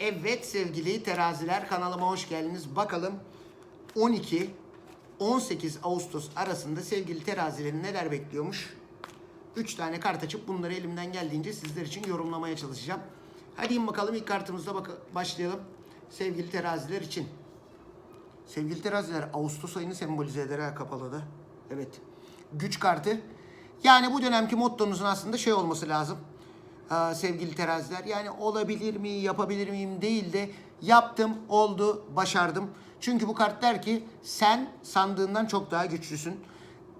Evet sevgili teraziler kanalıma hoş geldiniz. Bakalım 12 18 Ağustos arasında sevgili terazilerin neler bekliyormuş? 3 tane kart açıp bunları elimden geldiğince sizler için yorumlamaya çalışacağım. Hadi in bakalım ilk kartımızla bak başlayalım. Sevgili teraziler için. Sevgili teraziler Ağustos ayını sembolize eder ha kapalı da. Evet. Güç kartı. Yani bu dönemki mottonuzun aslında şey olması lazım. Sevgili teraziler. Yani olabilir mi, yapabilir miyim değil de yaptım, oldu, başardım. Çünkü bu kart der ki sen sandığından çok daha güçlüsün.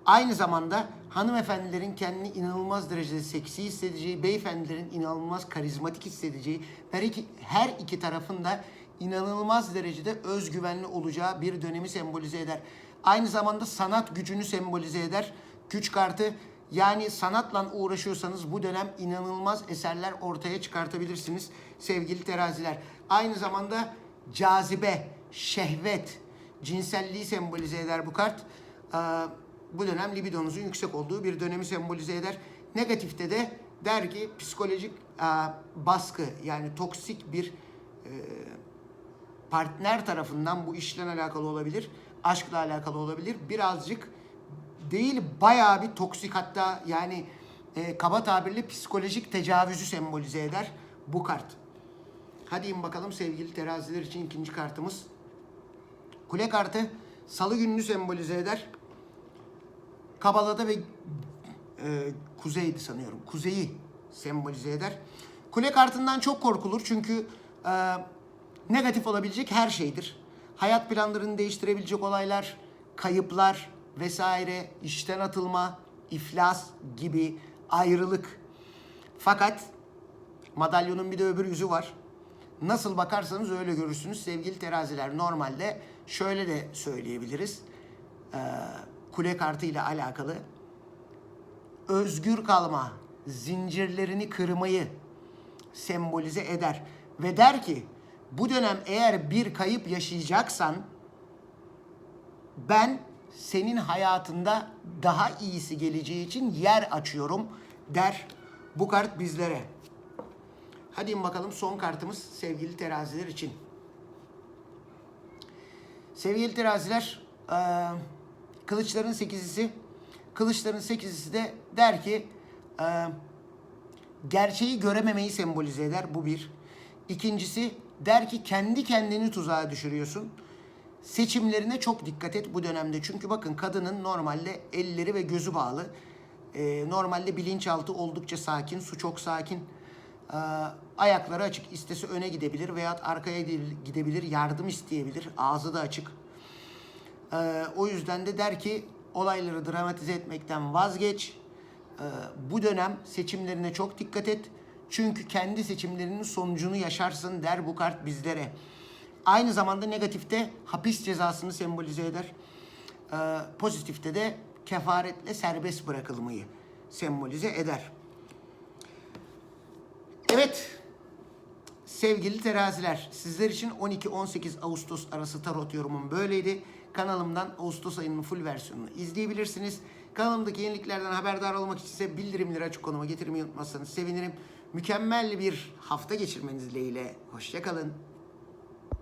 Aynı zamanda hanımefendilerin kendini inanılmaz derecede seksi hissedeceği, beyefendilerin inanılmaz karizmatik hissedeceği, her iki, her iki tarafın da inanılmaz derecede özgüvenli olacağı bir dönemi sembolize eder. Aynı zamanda sanat gücünü sembolize eder. Güç kartı yani sanatla uğraşıyorsanız bu dönem inanılmaz eserler ortaya çıkartabilirsiniz sevgili teraziler. Aynı zamanda cazibe, şehvet, cinselliği sembolize eder bu kart. Ee, bu dönem libidonuzun yüksek olduğu bir dönemi sembolize eder. Negatifte de der ki psikolojik e, baskı yani toksik bir e, partner tarafından bu işle alakalı olabilir, aşkla alakalı olabilir. Birazcık değil bayağı bir toksik hatta yani e, kaba tabirle psikolojik tecavüzü sembolize eder bu kart. Hadi in bakalım sevgili teraziler için ikinci kartımız. Kule kartı salı gününü sembolize eder. Kabala'da ve e, kuzeydi sanıyorum. Kuzeyi sembolize eder. Kule kartından çok korkulur çünkü e, negatif olabilecek her şeydir. Hayat planlarını değiştirebilecek olaylar, kayıplar vesaire, işten atılma, iflas gibi ayrılık. Fakat madalyonun bir de öbür yüzü var. Nasıl bakarsanız öyle görürsünüz sevgili teraziler. Normalde şöyle de söyleyebiliriz. Ee, kule kartı ile alakalı özgür kalma, zincirlerini kırmayı sembolize eder. Ve der ki bu dönem eğer bir kayıp yaşayacaksan ben senin hayatında daha iyisi geleceği için yer açıyorum der bu kart bizlere. Hadi bakalım son kartımız sevgili teraziler için. Sevgili teraziler, eee, kılıçların sekizisi, kılıçların sekizisi de der ki eee, gerçeği görememeyi sembolize eder. Bu bir. İkincisi der ki kendi kendini tuzağa düşürüyorsun. Seçimlerine çok dikkat et bu dönemde. Çünkü bakın kadının normalde elleri ve gözü bağlı. Ee, normalde bilinçaltı oldukça sakin, su çok sakin. Ee, ayakları açık, istese öne gidebilir veya arkaya gidebilir, yardım isteyebilir. Ağzı da açık. Ee, o yüzden de der ki olayları dramatize etmekten vazgeç. Ee, bu dönem seçimlerine çok dikkat et. Çünkü kendi seçimlerinin sonucunu yaşarsın der bu kart bizlere. Aynı zamanda negatifte hapis cezasını sembolize eder. Ee, pozitifte de kefaretle serbest bırakılmayı sembolize eder. Evet, Sevgili teraziler, sizler için 12-18 Ağustos arası tarot yorumum böyleydi. Kanalımdan Ağustos ayının full versiyonunu izleyebilirsiniz. Kanalımdaki yeniliklerden haberdar olmak için ise bildirimleri açık konuma getirmeyi unutmazsanız sevinirim. Mükemmel bir hafta geçirmeniz dileğiyle. Hoşçakalın.